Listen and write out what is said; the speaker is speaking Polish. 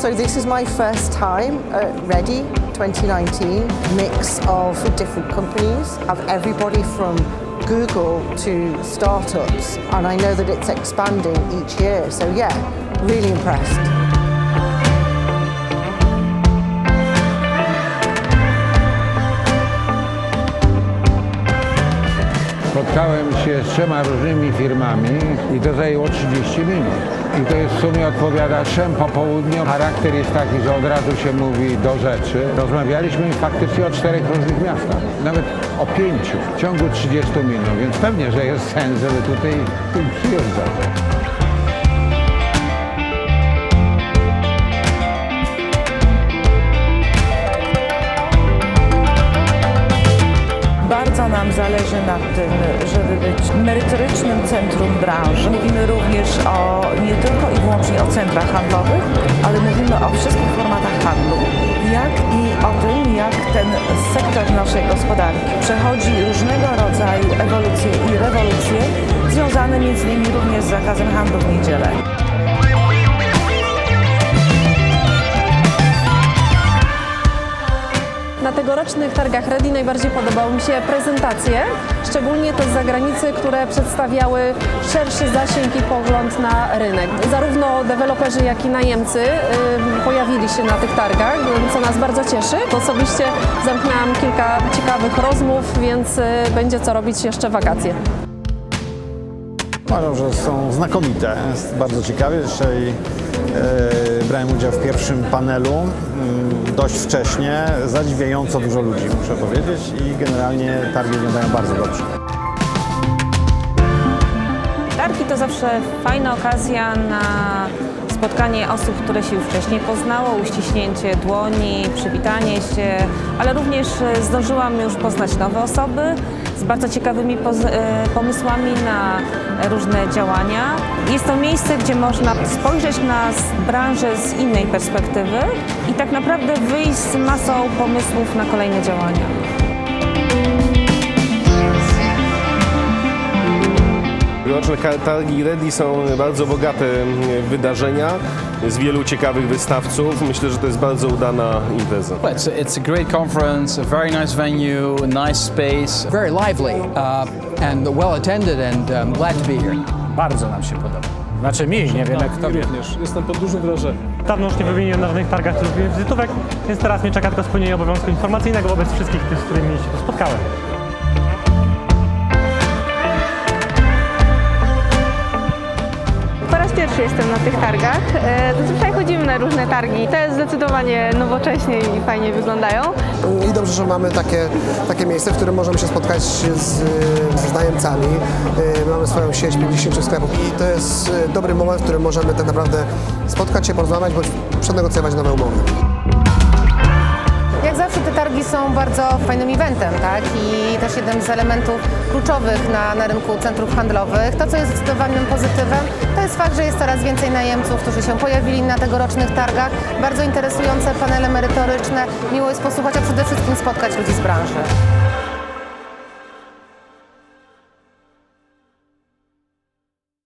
So this is my first time at Ready 2019, mix of different companies. of have everybody from Google to startups, and I know that it's expanding each year. So yeah, really impressed. Spotkałem się z trzema różnymi firmami i to zajęło 30 minut. I to jest w sumie odpowiada trzem po południu. Charakter jest taki, że od razu się mówi do rzeczy. Rozmawialiśmy faktycznie o czterech różnych miastach, nawet o pięciu w ciągu 30 minut, więc pewnie, że jest sens, żeby tutaj przyjeżdżać. Zależy na tym, żeby być merytorycznym centrum branży. Mówimy również o nie tylko i wyłącznie o centrach handlowych, ale mówimy o wszystkich formatach handlu. Jak i o tym, jak ten sektor naszej gospodarki przechodzi różnego rodzaju ewolucje i rewolucje, związane między innymi również z zakazem handlu w niedzielę. Tegorocznych targach Ready najbardziej podobały mi się prezentacje, szczególnie te z zagranicy, które przedstawiały szerszy zasięg i pogląd na rynek. Zarówno deweloperzy, jak i najemcy y, pojawili się na tych targach, co nas bardzo cieszy. Osobiście zamknęłam kilka ciekawych rozmów, więc y, będzie co robić jeszcze wakacje. Uważam, że są znakomite, bardzo ciekawie. Dzisiaj e, brałem udział w pierwszym panelu mm, dość wcześnie, zadziwiająco dużo ludzi muszę powiedzieć i generalnie targi wyglądają bardzo dobrze. Targi to zawsze fajna okazja na spotkanie osób, które się już wcześniej poznało, uściśnięcie dłoni, przywitanie się, ale również e, zdążyłam już poznać nowe osoby z bardzo ciekawymi e, pomysłami na różne działania. Jest to miejsce, gdzie można spojrzeć na branżę z innej perspektywy i tak naprawdę wyjść z masą pomysłów na kolejne działania. Tegoroczne targi Ready są bardzo bogate mm, wydarzenia z wielu ciekawych wystawców. Myślę, że to jest bardzo udana impreza. Well, It's a, it's a great conference, a very nice venue, a nice space. very lively uh, and well attended, and I'm glad to be here. Bardzo nam się podoba. Znaczy mi, nie wiem jak to również. Jestem pod dużym wrażeniem. Dawno już nie wymieniłem na żadnych targach czy wizytówek, więc teraz mnie czeka tylko spełnienie obowiązku informacyjnego wobec wszystkich tych, z którymi się tu spotkałem. Pierwszy jestem na tych targach. E, Zazwyczaj chodzimy na różne targi. Te zdecydowanie nowocześnie i fajnie wyglądają. I dobrze, że mamy takie, takie miejsce, w którym możemy się spotkać z, z najemcami. Yy, Mamy swoją sieć 50 sklepów i to jest yy, dobry moment, w którym możemy tak naprawdę spotkać się, porozmawiać bądź przenegocjować nowe umowy. Te targi są bardzo fajnym eventem, tak? I też jednym z elementów kluczowych na, na rynku centrów handlowych. To, co jest zdecydowanym pozytywem, to jest fakt, że jest coraz więcej najemców, którzy się pojawili na tegorocznych targach. Bardzo interesujące panele merytoryczne. Miło jest posłuchać, a przede wszystkim spotkać ludzi z branży.